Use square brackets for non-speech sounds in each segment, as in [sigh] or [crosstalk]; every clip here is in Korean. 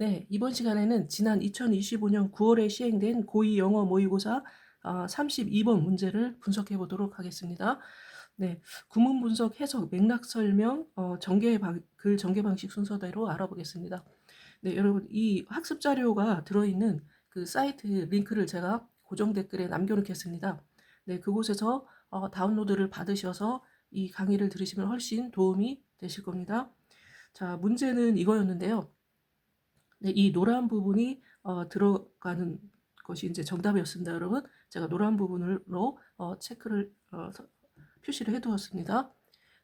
네, 이번 시간에는 지난 2025년 9월에 시행된 고2 영어 모의고사 아, 32번 문제를 분석해 보도록 하겠습니다. 네, 구문 분석, 해석, 맥락 설명, 어, 전개 방, 글 전개 방식 순서대로 알아보겠습니다. 네, 여러분 이 학습 자료가 들어있는 그 사이트 링크를 제가 고정 댓글에 남겨놓겠습니다. 네, 그곳에서 어, 다운로드를 받으셔서 이 강의를 들으시면 훨씬 도움이 되실 겁니다. 자, 문제는 이거였는데요. 네, 이 노란 부분이 어, 들어가는 것이 이제 정답이었습니다, 여러분. 제가 노란 부분으로 어, 체크를 어, 서- 표시를 해두었습니다.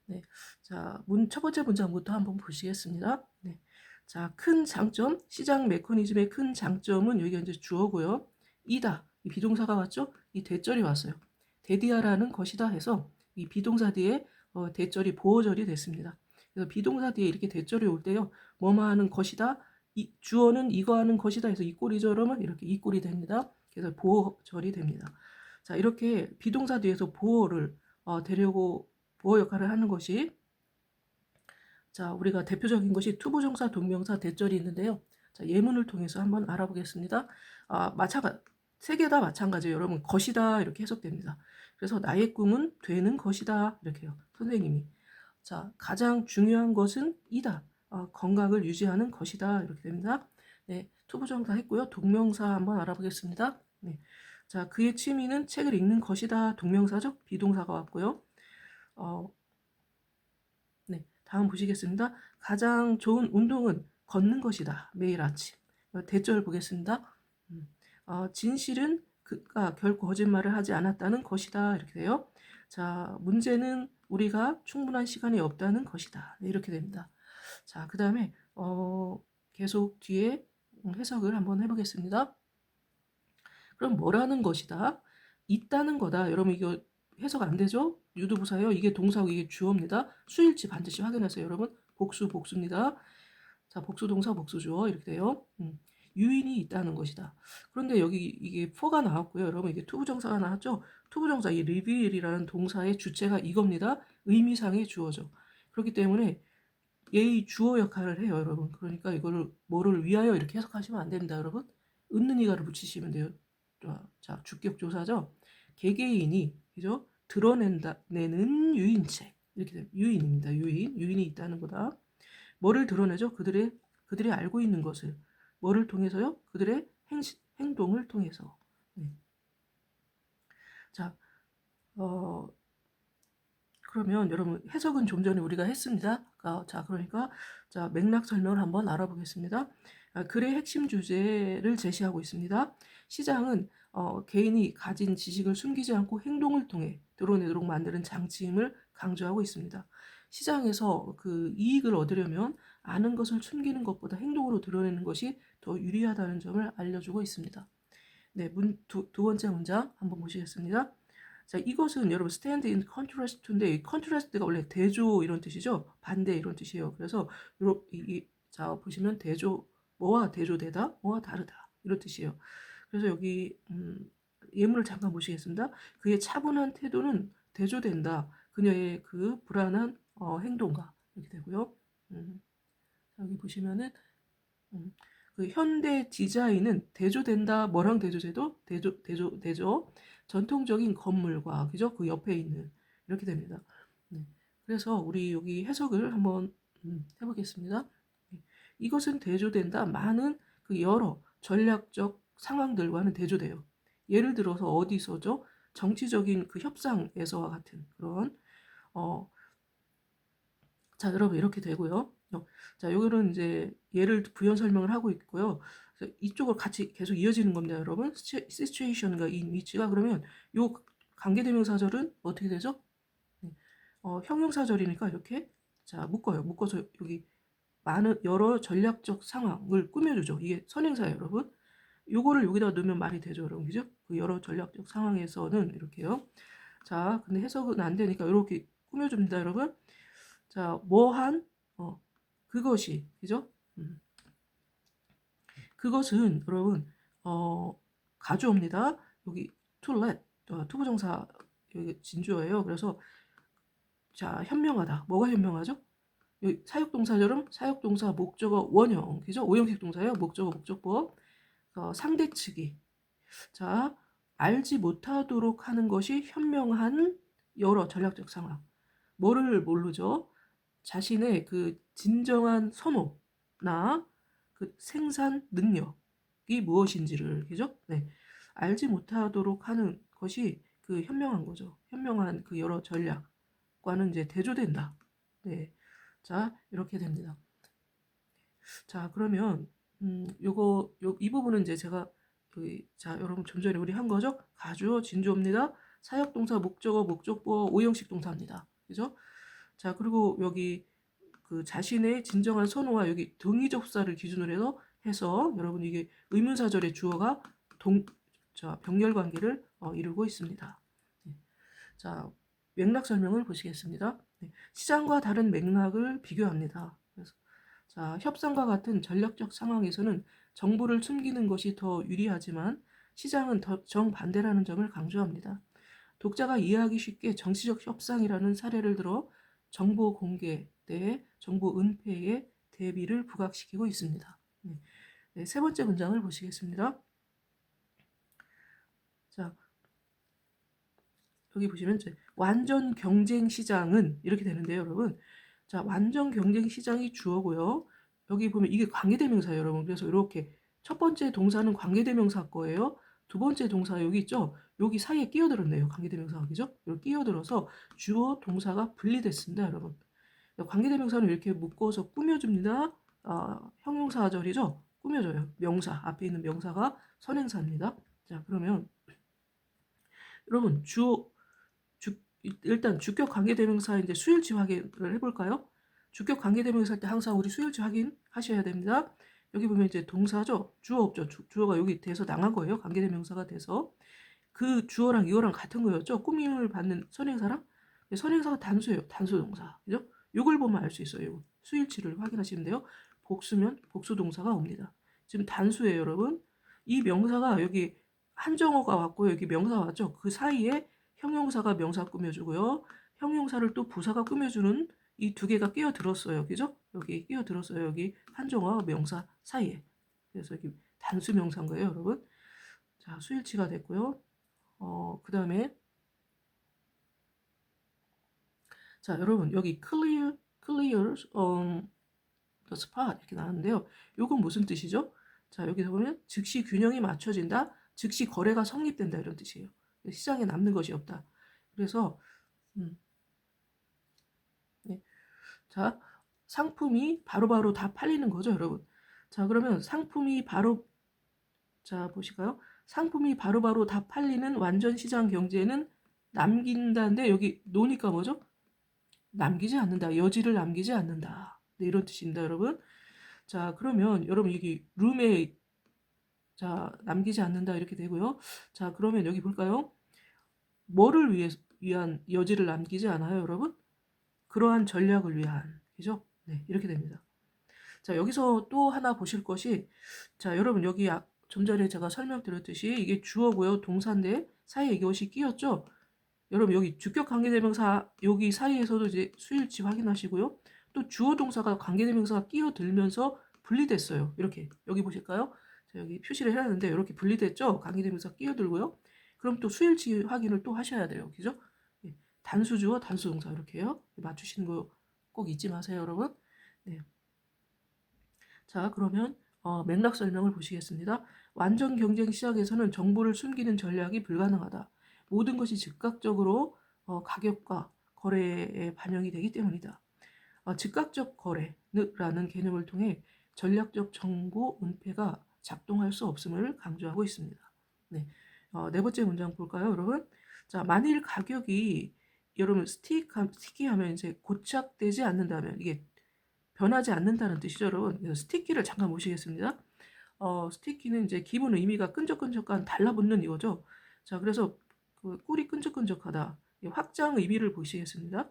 네, 자, 문, 첫 번째 문장부터 한번 보시겠습니다. 네, 자, 큰 장점, 시장 메커니즘의 큰 장점은 여기가 이제 주어고요. 이다, 이 비동사가 왔죠? 이 대절이 왔어요. 대디아라는 것이다 해서 이 비동사 뒤에 어, 대절이 보어절이 됐습니다. 그래서 비동사 뒤에 이렇게 대절이 올 때요, 뭐뭐 하는 것이다, 이, 주어는 이거 하는 것이다 해서 이 꼴이죠, 그러면 이렇게 이 꼴이 됩니다. 그래서 보어절이 됩니다. 자, 이렇게 비동사 뒤에서 보어를 어, 되려고 보어 역할을 하는 것이 자, 우리가 대표적인 것이 투부정사, 동명사, 대절이 있는데요. 자, 예문을 통해서 한번 알아보겠습니다. 아, 마찬가 세개 다 마찬가지예요. 여러분, 것이다 이렇게 해석됩니다. 그래서 나의 꿈은 되는 것이다 이렇게요. 선생님이. 자, 가장 중요한 것은 이다. 어, 건강을 유지하는 것이다 이렇게 됩니다. 네, 투부정사 했고요. 동명사 한번 알아보겠습니다. 네. 자, 그의 취미는 책을 읽는 것이다. 동명사죠. 비동사가 왔고요. 어, 네, 다음 보시겠습니다. 가장 좋은 운동은 걷는 것이다. 매일 아침. 어, 대절 보겠습니다. 음, 어, 진실은 그가 결코 거짓말을 하지 않았다는 것이다. 이렇게 돼요. 자, 문제는 우리가 충분한 시간이 없다는 것이다. 네, 이렇게 됩니다. 자, 그 다음에 어, 계속 뒤에 해석을 한번 해보겠습니다. 그럼 뭐라는 것이다? 있다는 거다. 여러분 이거 해석 안 되죠? 유도부사요. 이게 동사고 이게 주어입니다. 수일치 반드시 확인하세요, 여러분. 복수 복수입니다. 자, 복수 동사 복수 주어 이렇게 돼요. 음, 유인이 있다는 것이다. 그런데 여기 이게 for가 나왔고요, 여러분 이게 투부정사가 나왔죠? 투부정사 이 reveal이라는 동사의 주체가 이겁니다. 의미상의 주어죠. 그렇기 때문에 얘의 주어 역할을 해요, 여러분. 그러니까 이거를 뭐를 위하여 이렇게 해석하시면 안 됩니다, 여러분. 있는 이가를 붙이시면 돼요. 자, 자, 주격 조사죠. 개개인이 그죠? 드러낸다 내는 유인체 이렇게 됩니다. 유인입니다. 유인 유인이 있다는 거다. 뭐를 드러내죠? 그들의 그들이 알고 있는 것을 뭐를 통해서요? 그들의 행, 행동을 통해서. 네. 자, 어, 그러면 여러분 해석은 좀 전에 우리가 했습니다. 아, 자, 그러니까 자 맥락 설명을 한번 알아보겠습니다. 아, 글의 핵심 주제를 제시하고 있습니다. 시장은 어, 개인이 가진 지식을 숨기지 않고 행동을 통해 드러내도록 만드는 장치임을 강조하고 있습니다. 시장에서 그 이익을 얻으려면 아는 것을 숨기는 것보다 행동으로 드러내는 것이 더 유리하다는 점을 알려주고 있습니다. 네, 문, 두, 두 번째 문장 한번 보시겠습니다. 자, 이것은 여러분 stand in contrast to인데 이 contrast가 원래 대조 이런 뜻이죠. 반대 이런 뜻이에요. 그래서 요, 이, 이, 자 보시면 대조 뭐와 대조되다, 뭐와 다르다 이런 뜻이에요. 그래서 여기 음, 예문을 잠깐 보시겠습니다. 그의 차분한 태도는 대조된다. 그녀의 그 불안한 어, 행동과 이렇게 되고요. 음, 여기 보시면은 음, 그 현대 디자인은 대조된다. 뭐랑 대조돼도 대조 대조 대조 전통적인 건물과 그죠? 그 옆에 있는 이렇게 됩니다. 네. 그래서 우리 여기 해석을 한번 음, 해보겠습니다. 네. 이것은 대조된다. 많은 그 여러 전략적 상황들과는 대조돼요. 예를 들어서 어디서죠? 정치적인 그 협상에서와 같은 그런 어, 자 여러분 이렇게 되고요. 어, 자 여기는 이제 예를 부연 설명을 하고 있고요. 이쪽을 같이 계속 이어지는 겁니다, 여러분. situation과 in which가 그러면 요 관계대명사절은 어떻게 되죠? 네. 어, 형용사절이니까 이렇게 자 묶어요. 묶어서 여기 많은 여러 전략적 상황을 꾸며주죠. 이게 선행사예요, 여러분. 요거를 여기다 넣으면 말이 되죠, 여러분. 그죠? 그 여러 전략적 상황에서는 이렇게요. 자, 근데 해석은 안 되니까 이렇게 꾸며줍니다, 여러분. 자, 뭐한 어, 그것이 그죠? 음. 그것은 여러분 어, 가져옵니다. 여기 let 어, 투부정사 여기 진주어예요. 그래서 자 현명하다. 뭐가 현명하죠? 여기 사역동사처럼 사역동사 목적어 원형 그죠? 오형식 동사예요. 목적어 목적법 어, 상대 측이 자 알지 못하도록 하는 것이 현명한 여러 전략적 상황 뭐를 모르죠? 자신의 그 진정한 선호나 그 생산 능력이 무엇인지를 그죠? 네 알지 못하도록 하는 것이 그 현명한 거죠. 현명한 그 여러 전략과는 이제 대조된다. 네. 자, 이렇게 됩니다. 자, 그러면 음, 요거 요, 이 부분은 이제 제가 그, 자, 여러분 좀 전에 우리 한 거죠? 가주어 진주어입니다. 사역 동사 목적어 목적보 오형식 동사입니다. 그죠? 자, 그리고 여기 그 자신의 진정한 선호와 여기 등위 접사를 기준으로 해서 해서 여러분 이게 의문사절의 주어가 동 자, 병렬 관계를 어, 이루고 있습니다. 네. 자, 맥락 설명을 보시겠습니다. 네. 시장과 다른 맥락을 비교합니다. 그래서 자, 협상과 같은 전략적 상황에서는 정보를 숨기는 것이 더 유리하지만 시장은 더 정반대라는 점을 강조합니다. 독자가 이해하기 쉽게 정치적 협상이라는 사례를 들어 정보 공개 때 정보 은폐에 대비를 부각시키고 있습니다. 네. 네, 세 번째 문장을 보시겠습니다. 자, 여기 보시면 완전 경쟁 시장은 이렇게 되는데요, 여러분. 자, 완전 경쟁 시장이 주어고요. 여기 보면 이게 관계대명사예요, 여러분. 그래서 이렇게 첫 번째 동사는 관계대명사 거예요. 두 번째 동사 여기 있죠? 여기 사이에 끼어들었네요. 관계대명사가 그죠? 여기 끼어들어서 주어 동사가 분리됐습니다, 여러분. 관계대명사는 이렇게 묶어서 꾸며줍니다. 아, 형용사절이죠? 꾸며줘요. 명사 앞에 있는 명사가 선행사입니다. 자, 그러면 [clears throat] 여러분 주, 일단 주격 관계대명사 이제 수일치 확인을 해볼까요? 주격 관계대명사 할때 항상 우리 수일치 확인하셔야 됩니다. 여기 보면 이제 동사죠. 주어 없죠. 주, 어가 여기 돼서 나간 거예요. 관계대명사가 돼서 그 주어랑 이어랑 같은 거였죠. 꾸밈을 받는 선행사랑 선행사가 단수예요. 단수 동사. 그죠? 이걸 보면 알 수 있어요. 수일치를 확인하시면 돼요. 복수면 복수 동사가 옵니다. 지금 단수예요, 여러분. 이 명사가 여기 한정어가 왔고 여기 명사 왔죠. 그 사이에 형용사가 명사 꾸며주고요. 형용사를 또 부사가 꾸며주는 이 두 개가 끼어들었어요. 그죠? 여기 끼어들었어요. 여기 한정어 명사 사이에. 그래서 여기 단수 명사인 거예요, 여러분. 자, 수일치가 됐고요. 어, 그 다음에 자, 여러분 여기 clear, clear um, the spot 이렇게 나왔는데요. 이건 무슨 뜻이죠? 자, 여기서 보면 즉시 균형이 맞춰진다. 즉시 거래가 성립된다 이런 뜻이에요. 시장에 남는 것이 없다. 그래서 음. 네. 자 상품이 바로바로 바로 다 팔리는 거죠, 여러분. 자 그러면 상품이 바로 자 보실까요? 상품이 바로바로 바로 다 팔리는 완전 시장 경제는 남긴다인데 여기 노니까 뭐죠? 남기지 않는다. 여지를 남기지 않는다. 네, 이런 뜻입니다, 여러분. 자, 그러면 여러분 여기 룸에 자, 남기지 않는다 이렇게 되고요. 자, 그러면 여기 볼까요? 뭐를 위해 위한 여지를 남기지 않아요, 여러분? 그러한 전략을 위한. 그죠? 네, 이렇게 됩니다. 자, 여기서 또 하나 보실 것이 자, 여러분 여기 아, 좀 전에 제가 설명드렸듯이 이게 주어고요. 동사인데 사이에 이것이 끼었죠? 여러분 여기 주격 관계대명사 여기 사이에서도 이제 수일치 확인하시고요. 또 주어 동사가 관계대명사가 끼어들면서 분리됐어요. 이렇게 여기 보실까요? 여기 표시를 해야 하는데 이렇게 분리됐죠? 강의되면서 끼어들고요. 그럼 또 수일치 확인을 또 하셔야 돼요. 그죠? 네. 단수주어 단수동사 이렇게 요 맞추시는 거 꼭 잊지 마세요, 여러분. 네. 자, 그러면 어, 맥락 설명을 보시겠습니다. 완전 경쟁 시장에서는 정보를 숨기는 전략이 불가능하다. 모든 것이 즉각적으로 어, 가격과 거래에 반영이 되기 때문이다. 어, 즉각적 거래라는 개념을 통해 전략적 정보 은폐가 작동할 수 없음을 강조하고 있습니다. 네, 어, 네 번째 문장 볼까요, 여러분? 자, 만일 가격이 여러분 스틱 스티키하면 이제 고착되지 않는다면 이게 변하지 않는다는 뜻이죠, 여러분. 스티키를 잠깐 보시겠습니다. 어, 스티키는 이제 기본 의미가 끈적끈적한 달라붙는 이거죠. 자, 그래서 그 꿀이 끈적끈적하다. 확장 의미를 보시겠습니다.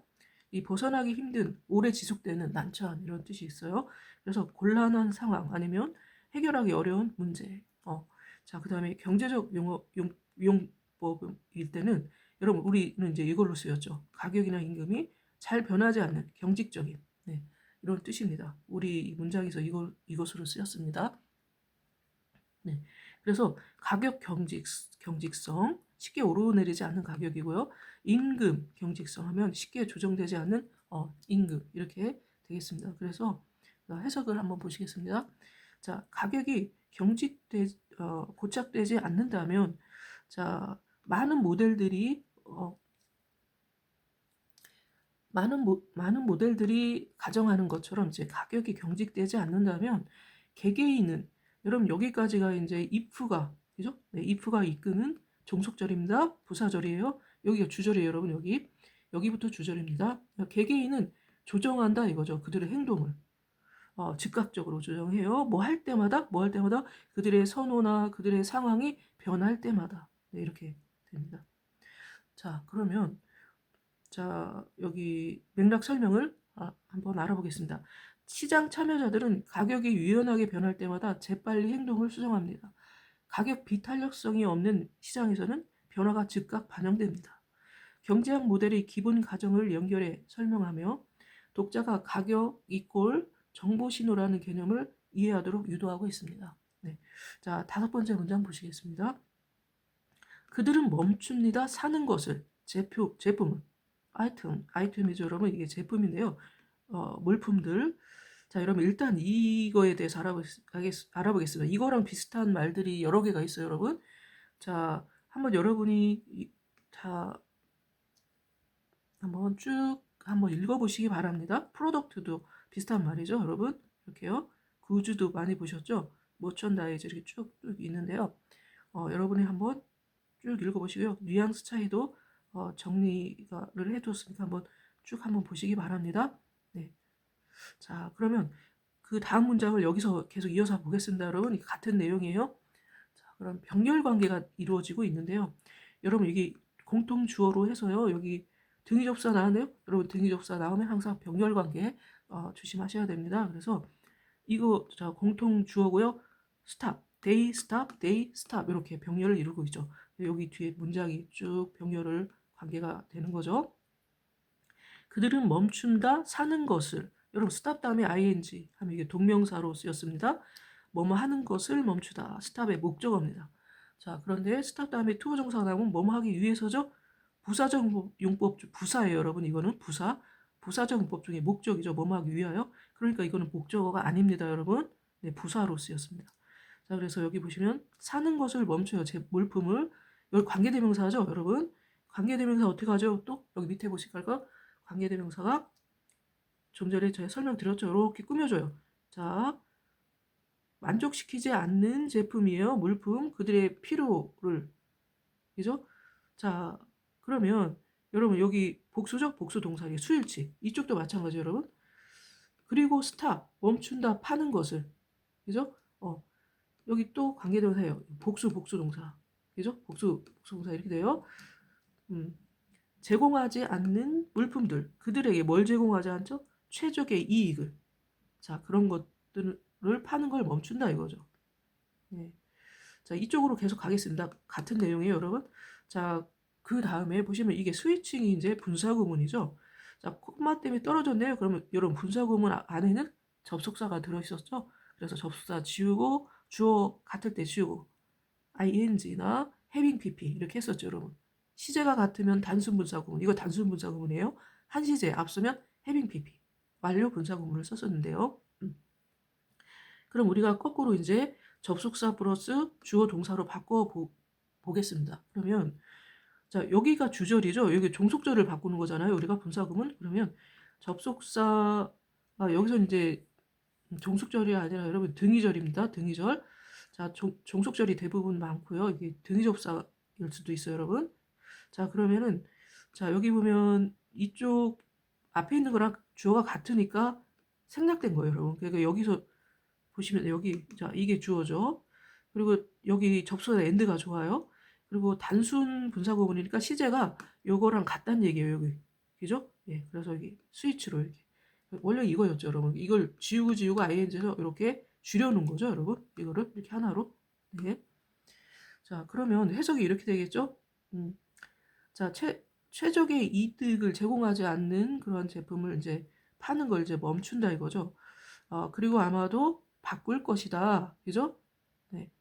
이 벗어나기 힘든 오래 지속되는 난처한 이런 뜻이 있어요. 그래서 곤란한 상황 아니면 해결하기 어려운 문제. 어. 자, 그 다음에 경제적 용어, 용, 용법일 때는 여러분 우리는 이제 이걸로 쓰였죠. 가격이나 임금이 잘 변하지 않는 경직적인 네, 이런 뜻입니다. 우리 이 문장에서 이거, 이것으로 쓰였습니다. 네. 그래서 가격 경직, 경직성, 쉽게 오르내리지 않는 가격이고요. 임금 경직성 하면 쉽게 조정되지 않는 어, 임금 이렇게 되겠습니다. 그래서 해석을 한번 보시겠습니다. 자, 가격이 경직되 어, 고착되지 않는다면 자, 많은 모델들이 어, 많은 모, 많은 모델들이 가정하는 것처럼 이제 가격이 경직되지 않는다면 개개인은 여러분 여기까지가 이제 if가 그죠? 네, if가 이끄는 종속절입니다. 부사절이에요. 여기가 주절이에요, 여러분 여기. 여기부터 주절입니다. 개개인은 조정한다 이거죠. 그들의 행동을. 어, 즉각적으로 조정해요. 뭐 할 때마다 뭐 할 때마다 그들의 선호나 그들의 상황이 변할 때마다 네, 이렇게 됩니다. 자 그러면 자 여기 맥락 설명을 아, 한번 알아보겠습니다. 시장 참여자들은 가격이 유연하게 변할 때마다 재빨리 행동을 수정합니다. 가격 비탄력성이 없는 시장에서는 변화가 즉각 반영됩니다. 경제학 모델의 기본 가정을 연결해 설명하며 독자가 가격 이꼴 정보 신호라는 개념을 이해하도록 유도하고 있습니다. 네. 자, 다섯 번째 문장 보시겠습니다. 그들은 멈춥니다. 사는 것을 제표, 제품은 아이템, 아이템이죠, 여러분. 이게 제품인데요. 어, 물품들. 자, 여러분 일단 이거에 대해서 알아보, 알아보겠습니다. 이거랑 비슷한 말들이 여러 개가 있어요, 여러분. 자, 한번 여러분이 자 한번 쭉 한번 읽어보시기 바랍니다. 프로덕트도 비슷한 말이죠, 여러분. 이렇게요. 구주도 많이 보셨죠? 모천다이즈 이렇게 쭉, 쭉 있는데요. 어, 여러분이 한번 쭉 읽어보시고요. 뉘앙스 차이도 어, 정리를 해두었으니까 한번 쭉 한번 보시기 바랍니다. 네. 자, 그러면 그 다음 문장을 여기서 계속 이어서 보겠습니다, 여러분. 같은 내용이에요. 자, 그럼 병렬 관계가 이루어지고 있는데요. 여러분 이게 공통 주어로 해서요. 여기 등위 접사 나왔네요. 여러분 등위 접사 나오면 항상 병렬 관계 어, 조심하셔야 됩니다. 그래서 이거 자 공통 주어고요. 스탑, 데이 스탑, 데이 스탑 이렇게 병렬을 이루고 있죠. 여기 뒤에 문장이 쭉 병렬을 관계가 되는 거죠. 그들은 멈춘다, 사는 것을 여러분 스탑 다음에 ing 하면 이게 동명사로 쓰였습니다. 뭐뭐 하는 것을 멈추다. 스탑의 목적어입니다. 자 그런데 스탑 다음에 투부 정사가 나오면 뭐뭐 하기 위해서죠? 부사적 용법 부사예요 여러분 이거는 부사 부사적 용법 중에 목적이죠 뭐뭐 하기 위하여 그러니까 이거는 목적어가 아닙니다 여러분 네 부사로 쓰였습니다 자 그래서 여기 보시면 사는 것을 멈춰요 제 물품을 여기 관계대명사죠 여러분 관계대명사 어떻게 하죠? 또 여기 밑에 보실까요 관계대명사가 좀 전에 제가 설명드렸죠? 이렇게 꾸며줘요. 자 만족시키지 않는 제품이에요. 물품 그들의 필요를. 그죠? 자 그러면 여러분 여기 복수적 복수 동사의 수일치. 이쪽도 마찬가지 여러분. 그리고 스탑 멈춘다 파는 것을. 그죠? 어 여기 또 관계동사예요. 복수 복수 동사. 그죠? 복수 복수 동사 이렇게 돼요. 음 제공하지 않는 물품들 그들에게 뭘 제공하지 않죠? 최적의 이익을 자 그런 것들을 파는 걸 멈춘다 이거죠. 네. 자 이쪽으로 계속 가겠습니다. 같은 내용이에요 여러분. 자그 다음에 보시면 이게 스위칭이 이제 분사구문이죠. 자, 콤마 때문에 떨어졌네요. 그러면 여러분 분사구문 아, 안에는 접속사가 들어있었죠. 그래서 접속사 지우고 주어 같을 때 지우고 ing나 having pp 이렇게 했었죠, 여러분. 시제가 같으면 단순 분사구문. 이거 단순 분사구문이에요. 한 시제 앞서면 having pp 완료 분사구문을 썼었는데요. 음. 그럼 우리가 거꾸로 이제 접속사 플러스 주어 동사로 바꿔 보, 보겠습니다. 그러면 자, 여기가 주절이죠. 여기 종속절을 바꾸는 거잖아요. 우리가 분사금은. 그러면 접속사, 아, 여기서 이제 종속절이 아니라 여러분 등위절입니다. 등위절. 자, 종, 종속절이 대부분 많고요. 이게 등위접사일 수도 있어요, 여러분. 자, 그러면은, 자, 여기 보면 이쪽 앞에 있는 거랑 주어가 같으니까 생략된 거예요, 여러분. 그러니까 여기서 보시면 여기, 자, 이게 주어죠. 그리고 여기 접속사 엔드가 좋아요. 그리고 단순 분사 구문이니까 시제가 요거랑 같다는 얘기예요, 여기. 그죠? 예. 그래서 여기 스위치로 이렇게. 원래 이거였죠, 여러분. 이걸 지우고 지우고 ing에서 이렇게 줄여놓은 거죠, 여러분. 이거를 이렇게 하나로. 네. 자, 그러면 해석이 이렇게 되겠죠? 음. 자, 최, 최적의 이득을 제공하지 않는 그런 제품을 이제 파는 걸 이제 멈춘다 이거죠. 어, 그리고 아마도 바꿀 것이다. 그죠? 네.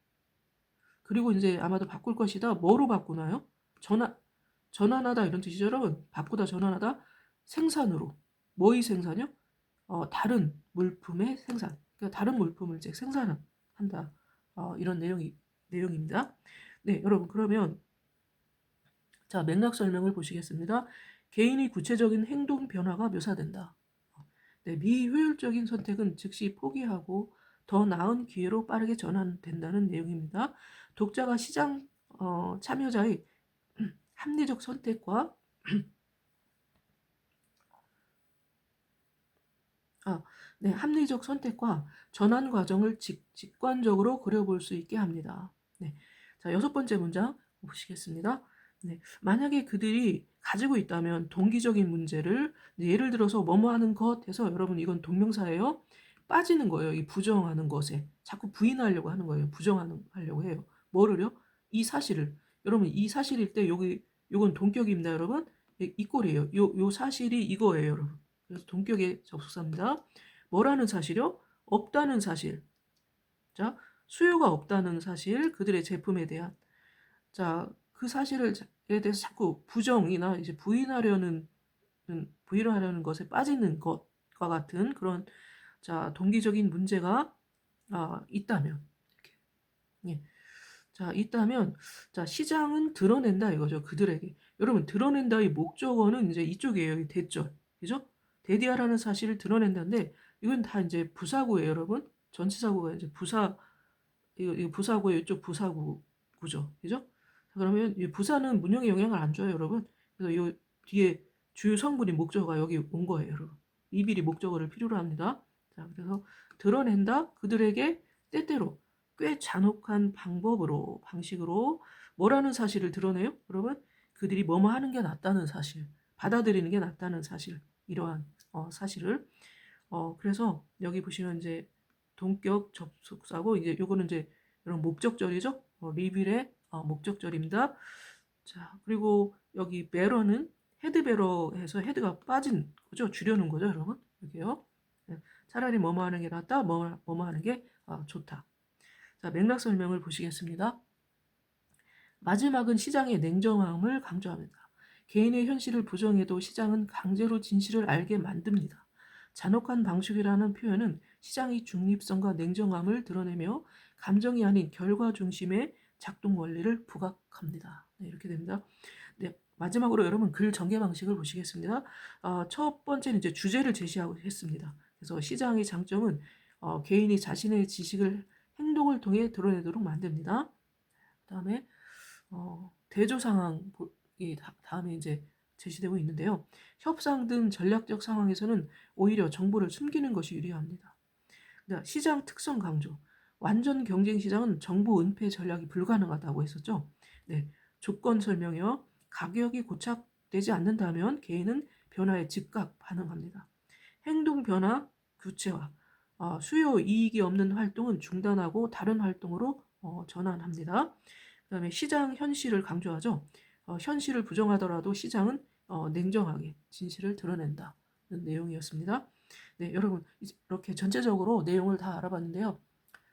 그리고 이제 아마도 바꿀 것이다. 뭐로 바꾸나요? 전환, 전환하다 이런 뜻이죠, 여러분. 바꾸다, 전환하다. 생산으로. 뭐의 생산이요? 어, 다른 물품의 생산. 그러니까 다른 물품을 이제 생산한다. 어, 이런 내용이, 내용입니다. 네, 여러분, 그러면, 자, 맥락 설명을 보시겠습니다. 개인의 구체적인 행동 변화가 묘사된다. 네, 미효율적인 선택은 즉시 포기하고 더 나은 기회로 빠르게 전환된다는 내용입니다. 독자가 시장 어, 참여자의 [clears throat] 합리적 선택과 [clears throat] 아, 네, 합리적 선택과 전환 과정을 직, 직관적으로 그려볼 수 있게 합니다. 네, 자 여섯 번째 문장 보시겠습니다. 네, 만약에 그들이 가지고 있다면 동기적인 문제를 네, 예를 들어서 뭐뭐 하는 것 해서 여러분 이건 동명사예요. 빠지는 거예요. 이 부정하는 것에 자꾸 부인하려고 하는 거예요. 부정하려고 해요. 뭐를요? 이 사실을 여러분 이 사실일 때 여기 요건 동격입니다, 여러분. 이, 이 꼴이에요. 요, 요 사실이 이거예요, 여러분. 그래서 동격의 접속사입니다. 뭐라는 사실이요? 없다는 사실. 자, 수요가 없다는 사실, 그들의 제품에 대한. 자, 그 사실을 에 대해서 자꾸 부정이나 이제 부인하려는 부인하려는 것에 빠지는 것과 같은 그런 자 동기적인 문제가 아, 있다면 이렇게. 예. 자 있다면 자 시장은 드러낸다 이거죠 그들에게. 여러분 드러낸다의 목적어는 이제 이쪽이에요 대절 그죠? 대디아라는 사실을 드러낸다는데 이건 다 이제 부사구예요 여러분. 전치사구가 이제 부사 이거, 이거 부사구예요 이쪽 부사구 구죠 그죠 그러면 이 부사는 문형에 영향을 안 줘요, 여러분. 그래서 이 뒤에 주요 성분이 목적어가 여기 온 거예요, 여러분. 이비리 목적어를 필요로 합니다. 자, 그래서 드러낸다 그들에게 때때로 꽤 잔혹한 방법으로 방식으로 뭐라는 사실을 드러내요, 여러분? 그들이 뭐뭐 하는 게 낫다는 사실, 받아들이는 게 낫다는 사실, 이러한 어, 사실을 어, 그래서 여기 보시면 이제 동격 접속사고 이제 요거는 이제 이런 목적절이죠. 어, 리빌의 어, 목적절입니다. 자, 그리고 여기 베러는 헤드 베러 해서 헤드가 빠진 거죠. 줄여놓은 거죠, 여러분. 여기요. 네. 차라리 뭐뭐 하는 게 낫다, 뭐, 뭐뭐 하는 게 아, 좋다. 자, 맥락 설명을 보시겠습니다. 마지막은 시장의 냉정함을 강조합니다. 개인의 현실을 부정해도 시장은 강제로 진실을 알게 만듭니다. 잔혹한 방식이라는 표현은 시장의 중립성과 냉정함을 드러내며 감정이 아닌 결과 중심의 작동 원리를 부각합니다. 네, 이렇게 됩니다. 네, 마지막으로 여러분 글 전개 방식을 보시겠습니다. 어, 첫 번째는 이제 주제를 제시하고 했습니다. 그래서 시장의 장점은 어, 개인이 자신의 지식을 행동을 통해 드러내도록 만듭니다. 그다음에 어, 대조 상황이 다음에 이제 제시되고 있는데요. 협상 등 전략적 상황에서는 오히려 정보를 숨기는 것이 유리합니다. 시장 특성 강조. 완전 경쟁 시장은 정보 은폐 전략이 불가능하다고 했었죠. 네, 조건 설명이요. 가격이 고착되지 않는다면 개인은 변화에 즉각 반응합니다. 행동 변화 구체화. 어, 수요 이익이 없는 활동은 중단하고 다른 활동으로 어, 전환합니다. 그 다음에 시장 현실을 강조하죠. 어, 현실을 부정하더라도 시장은 어, 냉정하게 진실을 드러낸다는 내용이었습니다. 네, 여러분 이렇게 전체적으로 내용을 다 알아봤는데요.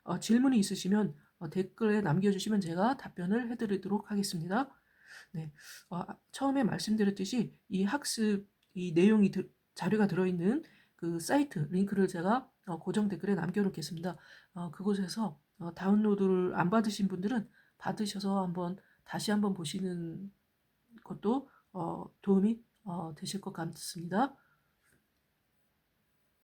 어, 질문이 있으시면 어, 댓글에 남겨주시면 제가 답변을 해드리도록 하겠습니다. 네, 어, 처음에 말씀드렸듯이 이 학습 이 내용이 드, 자료가 들어있는 그 사이트 링크를 제가 어, 고정 댓글에 남겨놓겠습니다. 어, 그곳에서 어, 다운로드를 안 받으신 분들은 받으셔서 한번 다시 한번 보시는 것도 어, 도움이 어, 되실 것 같습니다.